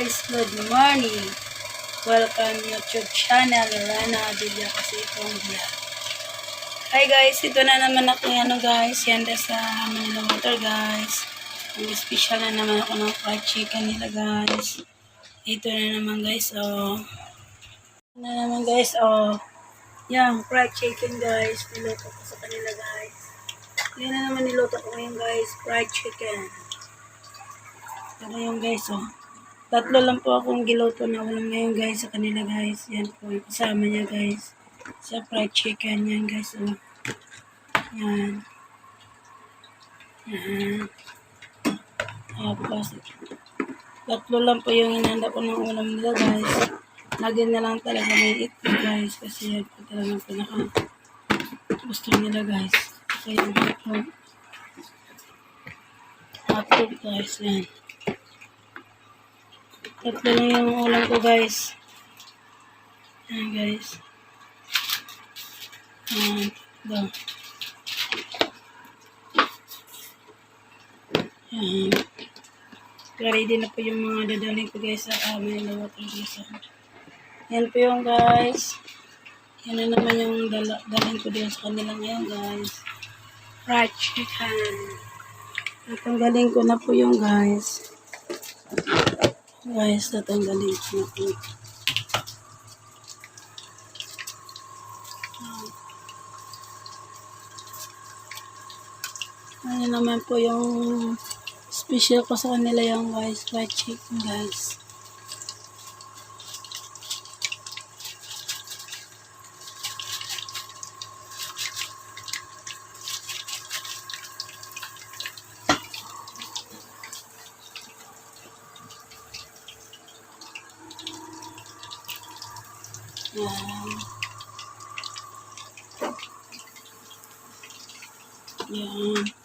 Good morning. Welcome YouTube channel, Rana Villa kasi. Hi guys, ito na naman ako ano guys, yan na sa Manila Water guys. Ang special na naman ako ng fried chicken nila guys. Ito na naman guys, oh. Ito na naman guys, oh. Yan, fried chicken guys. Niluto ko sa kanila guys. Yan na naman niluto ko ngayon guys, fried chicken. Ito yung guys, oh. Tatlo lang po akong giluto na ulam ngayon guys sa kanila guys. Yan po, yung kasama niya guys. Sa fried chicken yan guys, oh. Yan. Yan. Tapos, tatlo lang po yung inanda ko ng ulam nila guys. Lagyan na lang talaga may itlog guys. Kasi yan po talaga pinaka gusto nila guys. Kasi yung itlog. Hotdog guys, yan. Tatlo lang yung ulam ko guys. Yan guys. Yan. Ito. Yan. Ready na po yung mga dadalhin ko guys sa amin na water guys. Yan po yung guys. Yan na naman yung dala, dalhin ko din sa kanila ngayon guys. Fried chicken. Natanggalin ko na po yung guys. Guys, natanggalin ko na po. Ano naman po yung special ko sa kanila yung guys, fried chicken guys. Yan. Yan,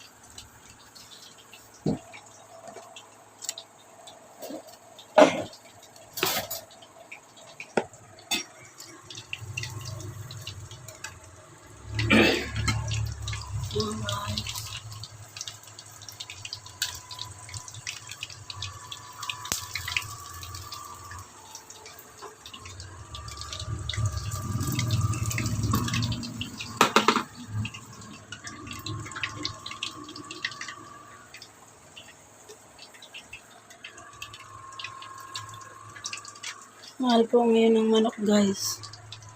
Mahal po ngayon ng manok guys.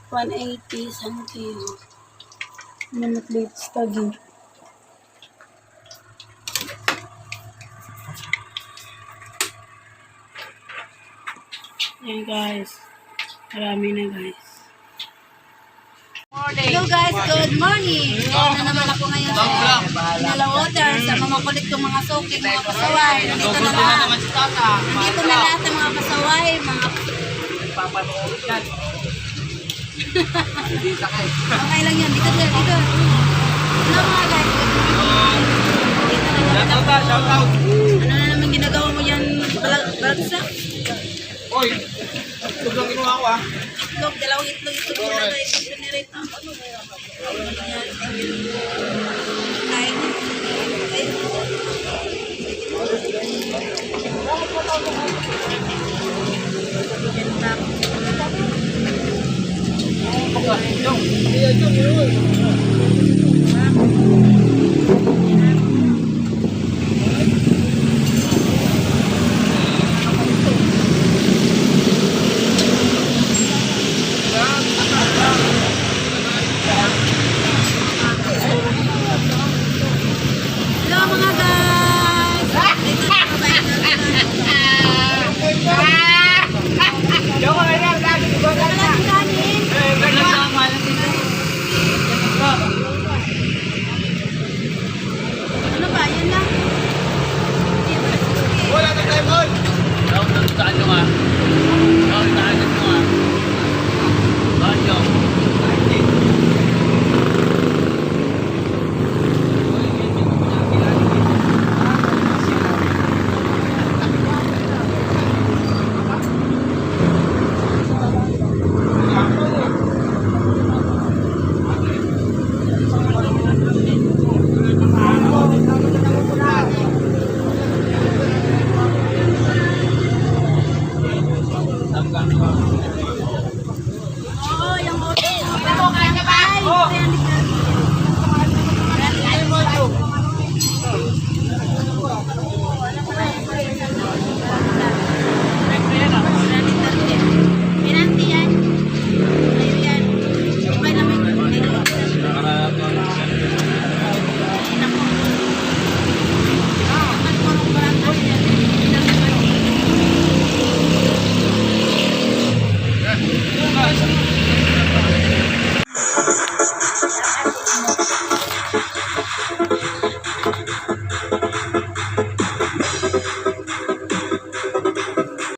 180 isang kilo. Manok dito sa Taguig. Ayan guys. Marami na guys. Hello guys, good morning. Ayan na naman ako ngayon sa Manila Water sa mga kulit kong mga suki, mga pasaway. Nandito na lahat. Nandito na lahat ng mga pasaway, mga Okay lang yun. Dito, dito, dito. Hello mga guys. Dito na naman ako. Ano na naman ginagawa mo yan? Balag, balagsak? Oy, ito lang ginawa ko ah. Itlog, dalawang itlog. Itlog mo na guys. Ito ni Rita. Kain Iya, itu